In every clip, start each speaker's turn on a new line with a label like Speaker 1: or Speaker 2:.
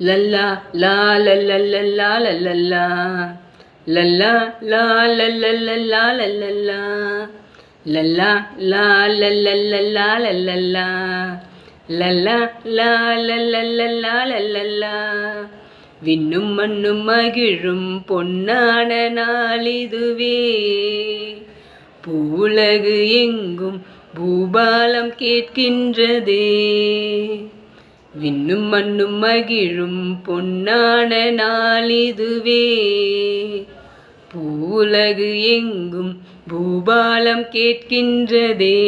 Speaker 1: லல்லா லா லல்லல்லா லல்லல்லா லல்லா லா லல்லல்லா லல்லல்லா லல்லா லா லல்லல்லா லல்லல்லா லல்லா லா லல்லல்லா லல்லல்லா விண்ணும் மண்ணும் மகிழும் பொன்னான நாளிதுவே பூலகு எங்கும் பூபாலம் கேட்கின்றதே விண்ணும் மண்ணும் மகிழும் பொன்னான நாளிதுவே. பூலகு எங்கும் பூபாலம் கேட்கின்றதே.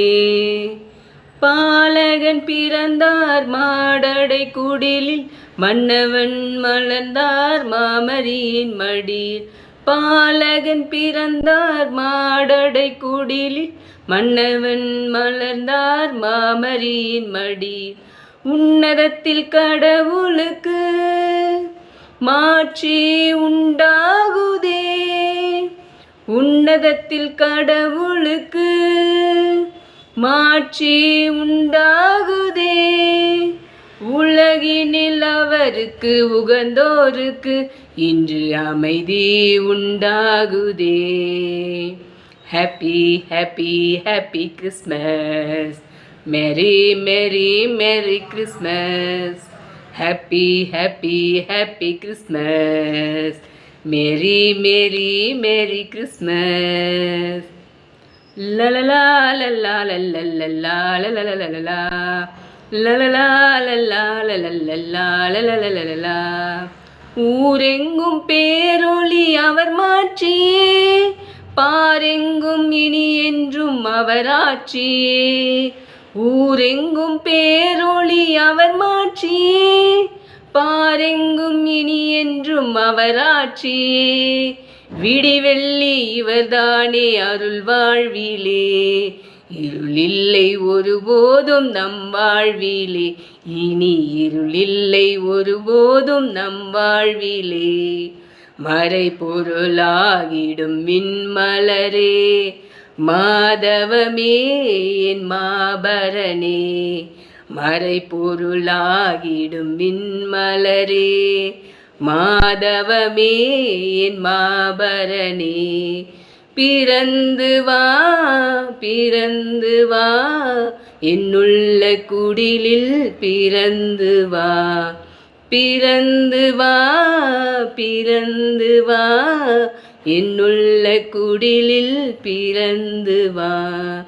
Speaker 1: பாலகன் பிறந்தார் மாடடை குடிலில் மன்னவன் மலர்ந்தார் மாமரியின் மடியில். பாலகன் பிறந்தார் மாடடை குடிலில் மன்னவன் மலர்ந்தார் மாமரியின் மடியில். உன்னதத்தில் கடவுளுக்கு மாற்றி உண்டாகுதே. உன்னதத்தில் கடவுளுக்கு மாற்றி உண்டாகுதே. உலகினில் அவருக்கு உகந்தோருக்கு இன்று அமைதி உண்டாகுதே. Happy happy happy Christmas merry merry merry Christmas happy happy happy Christmas merry merry merry Christmas லலலா லல்லா லல்லல்லா ஊரெங்கும் பேரொளி அவர் மாற்றியே பாரெங்கும் இனி என்றும் அவர் ஊரெங்கும் பேரொளி அவர் மாற்றியே பாரெங்கும் இனி என்றும் அவர் ஆட்சியே விடிவெள்ளி இவர்தானே அருள் வாழ்விலே. இருளில்லை ஒருபோதும் நம் வாழ்விலே. இனி இருளில்லை ஒருபோதும் நம் வாழ்விலே. மறை பொருளாகிடும் விண்மலரே மாதவமே என் மாபரணே மறை பொருளாகிடும் விண்மலரே மாதவமே என் மாபரணே பிறந்து வா பிறந்து வா என்னுள்ள குடிலில் பிறந்து வா பிறந்து வா பிறந்து வா என்னுள்ள குடிலில் பிறந்து வா.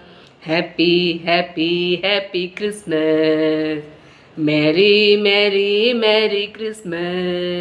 Speaker 1: Happy happy happy Christmas merry merry merry Christmas